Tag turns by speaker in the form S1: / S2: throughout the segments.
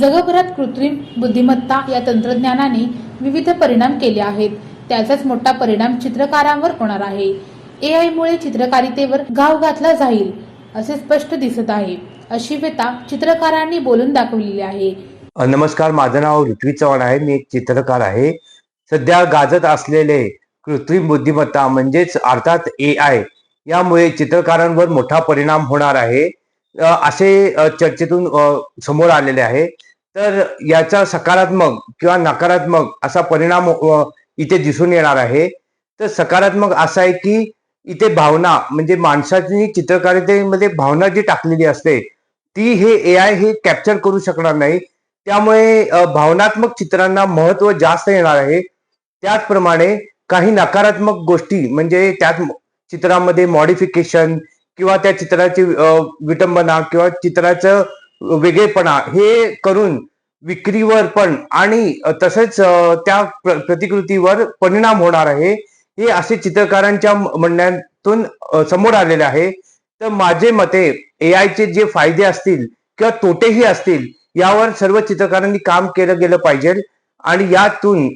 S1: जगभरात कृत्रिम बुद्धिमत्ता या तंत्रज्ञानाने विविध परिणाम केले आहेत. त्याचाच मोठा परिणाम चित्रकारांवर होणार आहे. ए मुळे चित्रकारितेवर घाव घातला जाईल असे स्पष्ट दिसत आहे. अशी व्यथा चित्रकारांनी बोलून दाखवलेली आहे.
S2: नमस्कार माझं नाव ऋत्वी चव्हाण आहे. मी एक चित्रकार आहे. सध्या गाजत असलेले कृत्रिम बुद्धिमत्ता म्हणजेच अर्थात ए आय यामुळे चित्रकारांवर मोठा परिणाम होणार आहे. असे चर्चेतून समोर आलेले आहे. तर याचा सकारात्मक किंवा नकारात्मक असा परिणाम इथे दिसून येणार आहे. तर सकारात्मक असा आहे की इथे भावना म्हणजे माणसाची चित्रकारितेमध्ये भावना जी टाकलेली असते ती हे ए आय हे कॅप्चर करू शकणार नाही. त्यामुळे भावनात्मक चित्रांना महत्त्व जास्त येणार आहे. त्याचप्रमाणे काही नकारात्मक गोष्टी म्हणजे त्यात चित्रामध्ये मॉडिफिकेशन किंवा त्या चित्राची विटंबना किंवा चित्राचं वेगळेपणा हे करून विक्रीवर पण आणि तसेच त्या प्रतिकृतीवर परिणाम होणार आहे हे असे चित्रकारांच्या म्हणण्यातून समोर आलेले आहे. तर माझे मते ए आयचे जे फायदे असतील किंवा तोटेही असतील यावर सर्व चित्रकारांनी काम केलं गेलं पाहिजे. आणि यातून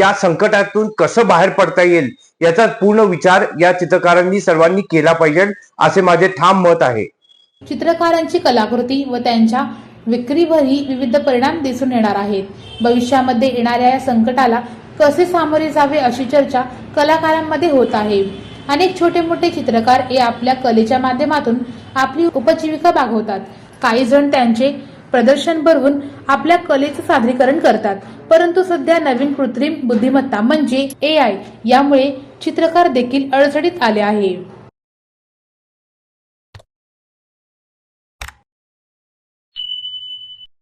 S2: या संकटातून कसं बाहेर पडता येईल याचा पूर्ण विचार या चित्रकारांनी सर्वांनी केला पाहिजे असे माझे ठाम मत आहे.
S1: चित्रकारांची कलाकृती व त्यांच्या विक्रीवरही विविध परिणाम दिसून येणार आहेत. भविष्यामध्ये येणाऱ्या या संकटाला कसे सामोरे जावे अशी चर्चा कलाकारांमध्ये होत आहे. अनेक छोटे मोठे चित्रकार हे आपल्या कलेच्या माध्यमातून आपली उपजीविका भागवतात. काही जण त्यांचे प्रदर्शन भरवून आपल्या कलेचं सादरीकरण करतात. परंतु सध्या नवीन कृत्रिम बुद्धिमत्ता म्हणजे ए आय यामुळे चित्रकार देखील अडचणीत आले आहे.